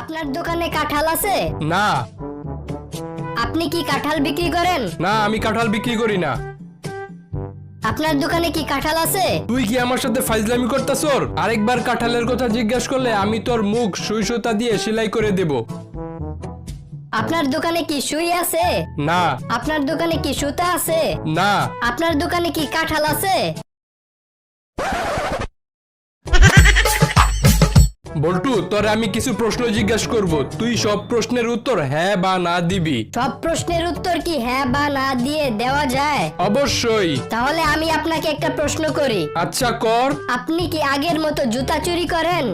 আপনার দোকানে কাঁঠাল আছে? না। আপনি কি কাঁঠাল বিক্রি করেন? না আমি কাঁঠাল বিক্রি করি না। আপনার দোকানে কি কাঁঠাল আছে? তুই কি আমার সাথে ফাইজলামি করতাছর? আরেকবার কাঁঠালের কথা জিজ্ঞাসা করলে আমি তোর মুখ সুই সুতা দিয়ে সেলাই করে দেব। আপনার দোকানে কি সুই আছে? না। আপনার দোকানে কি সুতা আছে? না। আপনার দোকানে কি কাঁঠাল আছে? বল্টু তোর আমি কিছু প্রশ্ন জিজ্ঞাসা করব। তুই সব প্রশ্নের উত্তর হ্যাঁ বা না দিবি। সব প্রশ্নের উত্তর কি হ্যাঁ বা না দিয়ে দেওয়া যায়? অবশ্যই। তাহলে আমি আপনাকে একটা প্রশ্ন করি। আচ্ছা কর। আপনি কি আগের মতো জুতা চুরি করেন?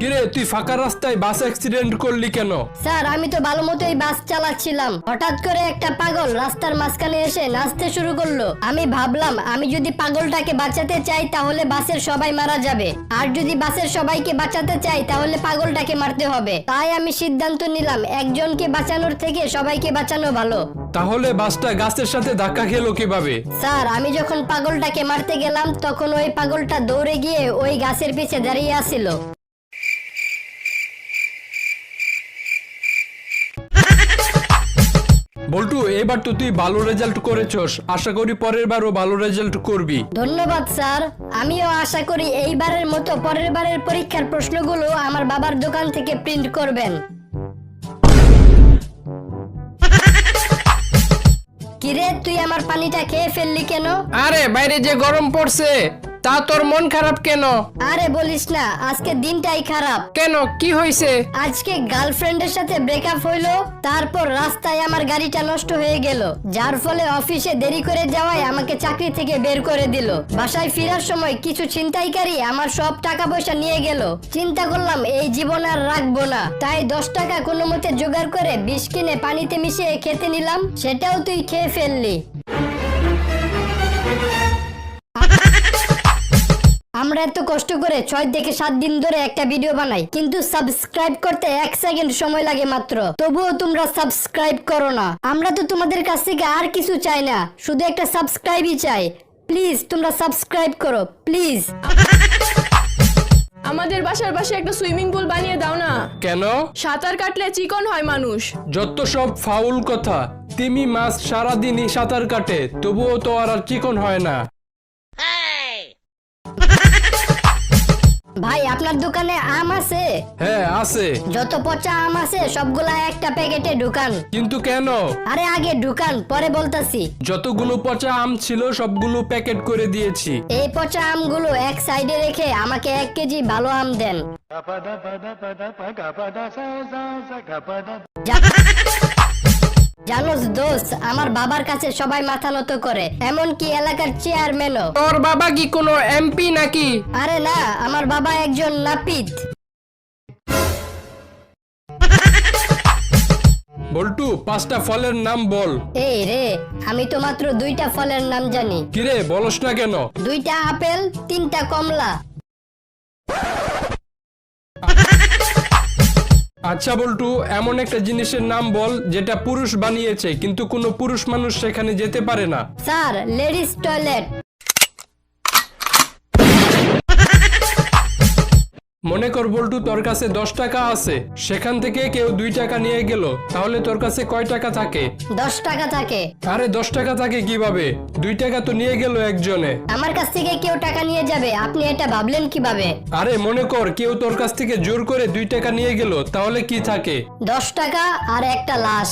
কিরে তুই ফাঁকা রাস্তায় বাস অ্যাক্সিডেন্ট করলি কেন? স্যার আমি তো ভালো মতোই বাস চালাচ্ছিলাম। হঠাৎ করে একটা পাগল রাস্তার মাঝখানে এসে নাচতে শুরু করল। আমি ভাবলাম আমি যদি পাগলটাকে বাঁচাতে চাই তাহলে বাসের সবাই মারা যাবে। আর যদি বাসের সবাইকে বাঁচাতে চাই তাহলে পাগলটাকে মারতে হবে। তাই আমি সিদ্ধান্ত নিলাম একজনকে বাঁচানোর থেকে সবাইকে বাঁচানো ভালো। তাহলে বাসটা গাছের সাথে ধাক্কা খেলো কীভাবে? স্যার আমি যখন পাগলটাকে মারতে গেলাম তখন ওই পাগলটা দৌড়ে গিয়ে ওই গাছের পিছে দাঁড়িয়ে আসিল। বল্টু এবার তো তুই ভালো রেজাল্ট করেছস। আশা করি পরের বারও ভালো রেজাল্ট করবি। ধন্যবাদ স্যার। আমিও আশা করি এইবারের মতো পরের বারের পরীক্ষার প্রশ্নগুলো আমার বাবার দোকান থেকে প্রিন্ট করবেন। কিরে তুই আমার পানিটা খেয়ে ফেললি কেন? আরে বাইরে যে গরম পড়ছে। তা তোর মন খারাপ কেন? আরে বলিস না আজকে দিনটাই খারাপ। কেন? কি হয়েছে আজকে গার্লফ্রেন্ডের সাথে ব্রেকআপ হইল তারপর রাস্তায় আমার গাড়িটা নষ্ট হয়ে গেল। যার ফলে অফিসে দেরি করে যাওয়ায় আমাকে চাকরি থেকে বের করে দিল। বাসায় ফেরার সময় কিছু ছিনতাইকারী আমার সব টাকা পয়সা নিয়ে গেল। চিন্তা করলাম এই জীবন আর রাখব না। তাই দশ টাকা কোনো মতে জোগাড় করে বিষ কিনে পানিতে মিশিয়ে খেতে নিলাম। সেটাও তুই খেয়ে ফেললি। আমরা এত কষ্ট করে ছয় থেকে সাত দিন ধরে একটা ভিডিও বানাই কিন্তু সাবস্ক্রাইব করতে এক সেকেন্ড সময় লাগে মাত্র। তবুও তোমরা সাবস্ক্রাইব করো না। আমরা তো তোমাদের কাছ থেকে আর কিছু চাই না শুধু একটা সাবস্ক্রাইবই চাই। প্লিজ তোমরা সাবস্ক্রাইব করো প্লিজ আমাদের বাসার পাশে একটা সুইমিং পুল বানিয়ে দাও না। কেন? সাঁতার কাটলে চিকন হয় মানুষ। যত সব ফাউল কথা তিমি মাছ সারাদিনই সাঁতার কাটে তবুও তো আর আর চিকন হয় না। ভাই আপনার দোকানে আম আছে? হ্যাঁ আছে। যত পচা আম আছে সবগুলা একটা প্যাকেটে ঢুকান। কিন্তু কেন? আরে আগে ঢুকান পরে বলতাছি। যতগুলো পচা আম ছিল সবগুলো প্যাকেট করে দিয়েছি। এই পচা আমগুলো এক সাইডে রেখে আমাকে এক কেজি ভালো আম দেন। জানোস দোস্ত আমার বাবার কাছে সবাই মাথা নত করে। এমনকি এলাকার চেয়ারম্যানও। তোর বাবা কি কোনো এমপি নাকি? আরে না আমার বাবা একজন নাপিত। বল্টু পাঁচটা ফলের নাম বল। এই রে আমি তো মাত্র দুইটা ফলের নাম জানি। কিরে বলস না কেন? দুইটা আপেল তিনটা কমলা। আচ্ছা বল্টু, এমন একটা জিনিসের নাম বল যেটা পুরুষ বানিয়েছে, কিন্তু কোনো পুরুষ মানুষ সেখানে যেতে পারে না। Sir, ladies toilet. মনে কর বল্টু তোর কাছে দশ টাকা আছে। সেখান থেকে কেউ দুই টাকা নিয়ে গেল তাহলে তোর কাছে কয় টাকা থাকে? দশ টাকা থাকে। আরে দশ টাকা থাকে কীভাবে? দুই টাকা তো নিয়ে গেল একজনে। আমার কাছ থেকে কেউ টাকা নিয়ে যাবে আপনি এটা ভাবলেন কীভাবে? আরে মনে কর কেউ তোর কাছ থেকে জোর করে দুই টাকা নিয়ে গেল তাহলে কি থাকে? দশ টাকা আর একটা লাশ।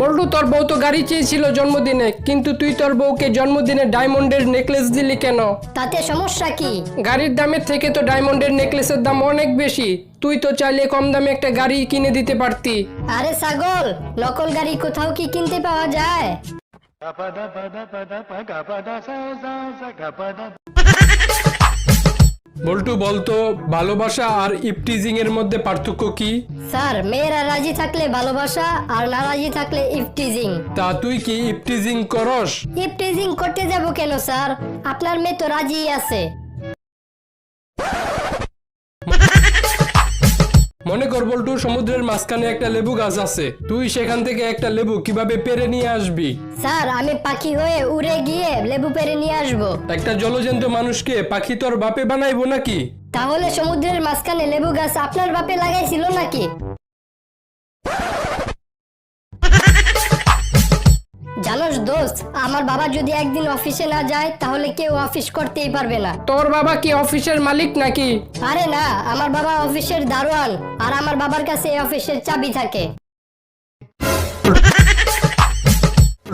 বল্টু তোর বউ তো গাড়ি চেয়েছিল জন্মদিনে কিন্তু তুই তোর বউকে জন্মদিনে ডায়মন্ডের নেকলেস দিলি কেন? তাতে সমস্যা কি? গাড়ির দামের থেকে তো ডায়মন্ডের নেকলেসের দাম অনেক বেশি তুই তো চাইলে কম দামে একটা গাড়ি কিনে দিতে পারতি। আরে ছাগল নকল গাড়ি কোথাও কি কিনতে পাওয়া যায়? বল্টু বলতো ভালোবাসা আর ইফটিজিং এর মধ্যে পার্থক্য কি? স্যার মেয়েরা রাজি থাকলে ভালোবাসা আর না রাজি থাকলে ইফটিজিং। তা তুই কি ইফটিজিং করস? ইফটিজিং করতে যাব কেন স্যার? আপনার মেয়ে তো রাজি আছে। মনে কর বল্টু সমুদ্রের মাঝখানে একটা লেবু গাছ আছে। তুই সেখান থেকে একটা লেবু কীভাবে পেরে নিয়ে আসবি? স্যার আমি পাখি হয়ে উড়ে গিয়ে লেবু পেরে নিয়ে আসব। একটা জলজন্ত মানুষকে পাখি তোর বাপে বানাইবো নাকি? তাহলে সমুদ্রের মাঝখানে লেবু গাছ আপনার বাপে লাগাইছিল নাকি? জানোস দোস্ত আমার বাবা যদি একদিন অফিসে না যায় তাহলে কেউ অফিস করতেই পারবে না। তোর বাবা কি অফিসের মালিক নাকি? আরে না আমার বাবা অফিসের দারোয়ান আর আমার বাবার কাছে এই অফিসের চাবি থাকে।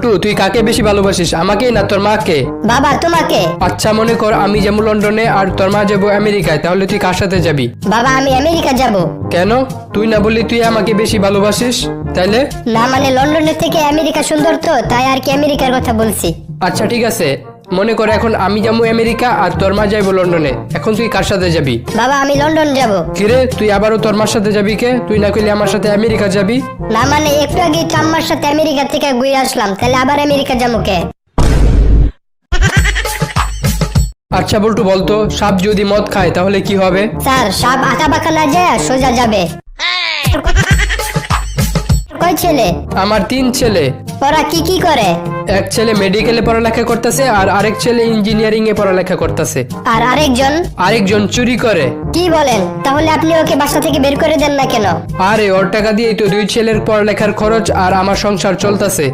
টু তুই কাকে বেশি ভালোবাসিস? আমাকে না তোর মাকে? বাবা তোমাকে। আচ্ছা মনে কর আমি যাব লন্ডনে আর তোর মা যাব আমেরিকায় তাহলে তুই কার সাথে যাবি? বাবা আমি আমেরিকা যাব। কেন? তুই না বললি তুই আমাকে বেশি ভালোবাসিস? তাইলে? না মানে লন্ডনের থেকে আমেরিকা সুন্দর তো তাই আর কি আমেরিকার কথা বলছি। আচ্ছা ঠিক আছে। মনে কর এখন আমি যাব আমেরিকা আর তোর মা যাইবো লন্ডনে। এখন তুই কার সাথে যাবি? বাবা আমি লন্ডন যাব। কিরে তুই আবারও তোর মার সাথে যাবি কে? তুই না কইলি আমার সাথে আমেরিকা যাবি? না মানে একটু আগে তো আম্মার সাথে আমেরিকা থেকে ঘুরে আসলাম তাহলে আবার আমেরিকা যাব কে? আচ্ছা বল্টু বলতো সাপ যদি মদ খায় তাহলে কি হবে? স্যার সাপ আঁকা বাঁকা না যায় সোজা যাবে। কয় ছেলে? আমার তিন ছেলে। ওরা কি কি করে? এক ছেলে মেডিকেলে পড়ালেখা করতেছে আর আরেক ছেলে ইঞ্জিনিয়ারিং এ পড়ালেখা করতেছে। আর আরেকজন? আরেকজন চুরি করে। কি বলেন? তাহলে আপনি ওকে বাসা থেকে বের করে দেন না কেন? আরে ওর টাকা দিয়েই তো দুই ছেলের পড়ালেখার খরচ আর আমার সংসার চলতেছে।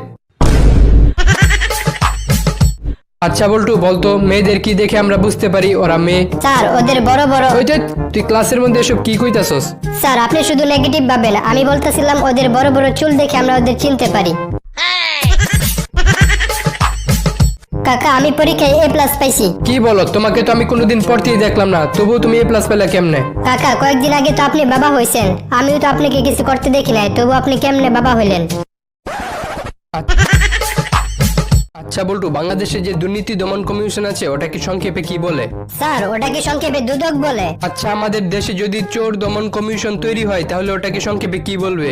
আচ্ছা বল্টু বলতো মেয়েদের কি দেখে আমরা বুঝতে পারি? ওরা মেয়ে। স্যার ওদের বড় বড় ওই যে তুই ক্লাসের মধ্যে এসব কি কইতাছস? স্যার আপনি শুধু নেগেটিভ ভাবেন। আমি বলতেছিলাম ওদের বড় বড় চুল দেখে আমরা ওদের চিনতে পারি। কাকা আমি পরীক্ষায় এ প্লাস পাইছি। কি বলো তোমাকে তো আমি কোনোদিন পড়তেই দেখলাম না তবুও তুমি এ প্লাস পেলে কেমনে? কাকা কয়েকদিন আগে তো আপনি বাবা হয়েছেন আমিও তো আপনাকে কিছু করতে দেখি নাই তবু আপনি কেমনে বাবা হইলেন? আচ্ছা বল্টু বাংলাদেশে যে দুর্নীতি দমন কমিশন আছে ওটা কি সংক্ষেপে কি বলে? স্যার ওটাকে সংক্ষেপে দুদক বলে? আচ্ছা আমাদের দেশে যদি চোর দমন কমিশন তৈরি হয় তাহলে ওটাকে সংক্ষেপে কি বলবে?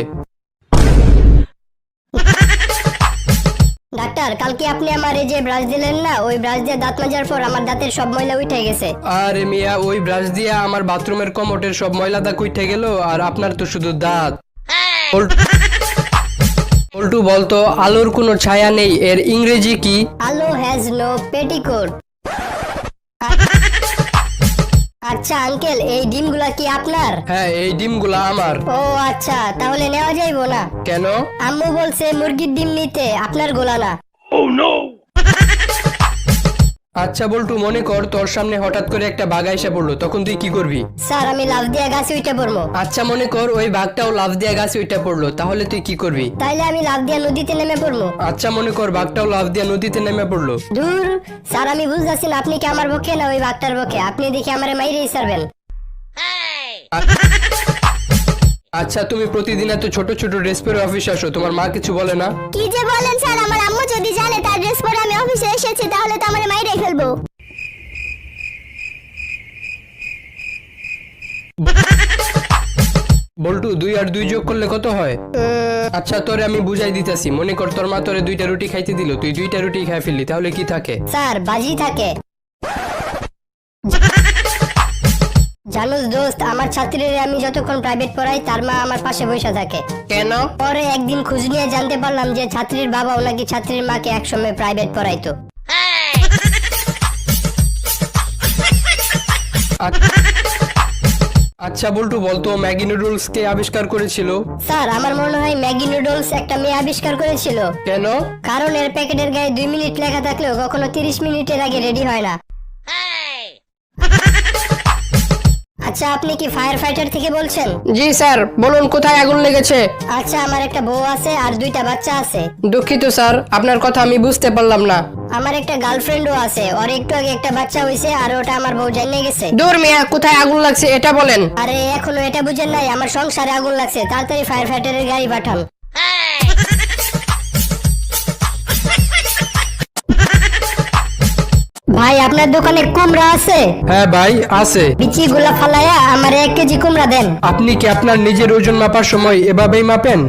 ডাক্তার কালকে আপনি আমার এই যে ব্রাশ দিলেন না ওই ব্রাশ দিয়ে দাঁত মাজার পর আমার দাঁতের সব ময়লা উঠে গেছে। আরে মিয়া ওই ব্রাশ দিয়ে আমার বাথরুমের কমোটের সব ময়লা দাগ উঠে গেল আর আপনার তো শুধু দাঁত। পল্টু- পল্টু বলতো আলোর কোনো ছায়া নেই এর ইংরেজি কি? আলো হ্যাজ নো পেটিকোট আচ্ছা আঙ্কেল এই ডিমগুলা কি আপনার? হ্যাঁ এই ডিমগুলা আমার। ও আচ্ছা তাহলে নেওয়া যাইবো না। কেন? আম্মু বলছে মুরগির ডিম নিতে আপনার গোলা না। আচ্ছা বল্টু মনে কর তোর সামনে হঠাৎ করে একটা বাঘ এসে পড়ল তখন তুই কি করবি? স্যার আমি লাভ দিয়ে গাছে উঠে পড়ব। আচ্ছা মনে কর ওই বাঘটাও লাভ দিয়ে গাছে ওইটা পড়ল তাহলে তুই কি করবি? তাইলে আমি লাভ দিয়ে নদীতে নেমে পড়ব। আচ্ছা মনে কর বাঘটাও লাভ দিয়ে নদীতে নেমে পড়ল। দূর স্যার আমি বুঝতেছি না আপনি কি আমার পক্ষে না ওই বাঘটার পক্ষে? আপনি দেখি আমার মাইরেই সারবেন আচ্ছা তুমি প্রতিদিন এত ছোট ছোট ড্রেস পরে অফিসে আসো তোমার মা কিছু বলে না? কি যে বলেন স্যার আমার আম্মু যদি জানে তার ড্রেস পরে আমি অফিসে এসেছি তাহলে তো আমার মাইরে ফেলব। বল্টু দুই আর দুই যোগ করলে কত হয়? আচ্ছা তোরে আমি বুঝাই দিতেছি। মনে কর তোর মা তোরে দুইটা রুটি খাইতে দিল তুই দুইটা রুটি খাই ফেললি তাহলে কি থাকে? স্যার বাজি থাকে। জানুস দোস্ত আমার ছাত্রীরা আমি যতক্ষণ প্রাইভেট পড়াই তার মা আমার পাশে বসে থাকে। কেন? পরে একদিন খোঁজ নিয়ে জানতে পারলাম যে ছাত্রীর বাবা নাকি ছাত্রীর মাকে একসময় প্রাইভেট পড়াইতো। আচ্ছা বল্টু বলতো ম্যাগি নুডলস কে আবিষ্কার করেছিল? স্যার আমার মনে হয় ম্যাগি নুডলস একটা মেয়ে আবিষ্কার করেছিল। কেন? কারণ এর প্যাকেটের গায়ে দুই মিনিট লেখা থাকলেও কখনো তিরিশ মিনিটের আগে রেডি হয় না। আচ্ছা আপনি কি ফায়ার ফাইটার থেকে বলছেন? জি স্যার। বলুন কোথায় আগুন লেগেছে? আচ্ছা আমার একটা বউ আছে আর দুইটা বাচ্চা আছে। দুঃখিত স্যার। আপনার কথা আমি বুঝতে পারলাম না। আমার একটা গার্লফ্রেন্ডও আছে। ওর একটু আগে একটা বাচ্চা হইছে আর ওটা আমার বউ জানিয়ে গেছে। দূর মিয়া কোথায় আগুন লাগছে এটা বলেন। আরে এখনও এটা বুঝেন নাই আমার সংসারে আগুন লাগছে। তাড়াতাড়ি ফায়ার ফাইটারের গাড়ি পাঠান। ভাই আপনার দোকানে কুমড়া আছে? হ্যাঁ ভাই আছে। বিচি গুলা ফালাইয়া আমার এক কেজি কুমড়া দেন। আপনি কি আপনার নিজের ওজন মাপার সময় এভাবেই মাপেন?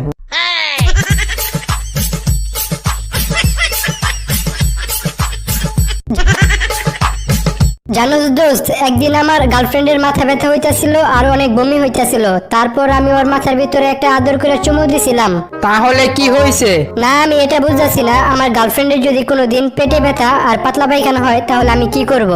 জানো তো দোস্ত একদিন আমার গার্লফ্রেন্ডের মাথা ব্যথা হইতাছিল আর অনেক বমি হইতাছিল। তারপর আমি ওর মাথার ভিতরে একটা আদর করে চুমু দিছিলাম। তাহলে কি হয়েছে না আমি এটা বুঝতেছি না। আমার গার্লফ্রেন্ডের যদি কোনো দিন পেটে ব্যথা আর পাতলা পায়খানা হয় তাহলে আমি কি করব?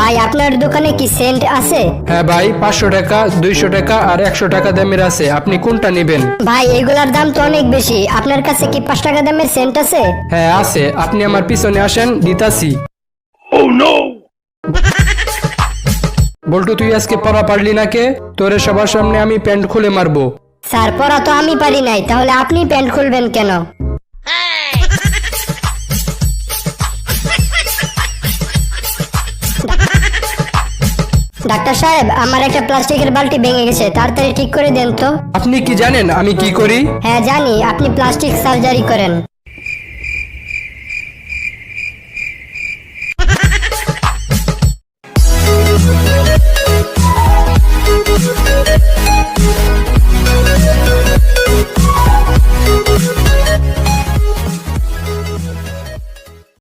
ভাই আপনার দোকানে কি সেন্ট আছে? হ্যাঁ ভাই পাঁচশো টাকা দুইশো টাকা আর একশো টাকা দামের আছে। আপনি কোনটা নেবেন? ভাই এগুলার দাম তো অনেক বেশি। আপনার কাছে কি পাঁচ টাকা দামের সেন্ট আছে? হ্যাঁ আছে। আপনি আমার পিছনে আসেন দিতাছি। বল্টু তুই আজকে পড়া পারলি না কে? তোরে সবার সামনে আমি প্যান্ট খুলে মারবো। স্যার পড়া তো আমি পারি নাই। তাহলে আপনি প্যান্ট খুলবেন কেন? ডাক্তার সাহেব আমার একটা প্লাস্টিকের বালতি ভেঙে গেছে তাড়াতাড়ি ঠিক করে দেন তো। আপনি কি জানেন আমি কি করি? হ্যাঁ জানি আপনি প্লাস্টিক সার্জারি করেন।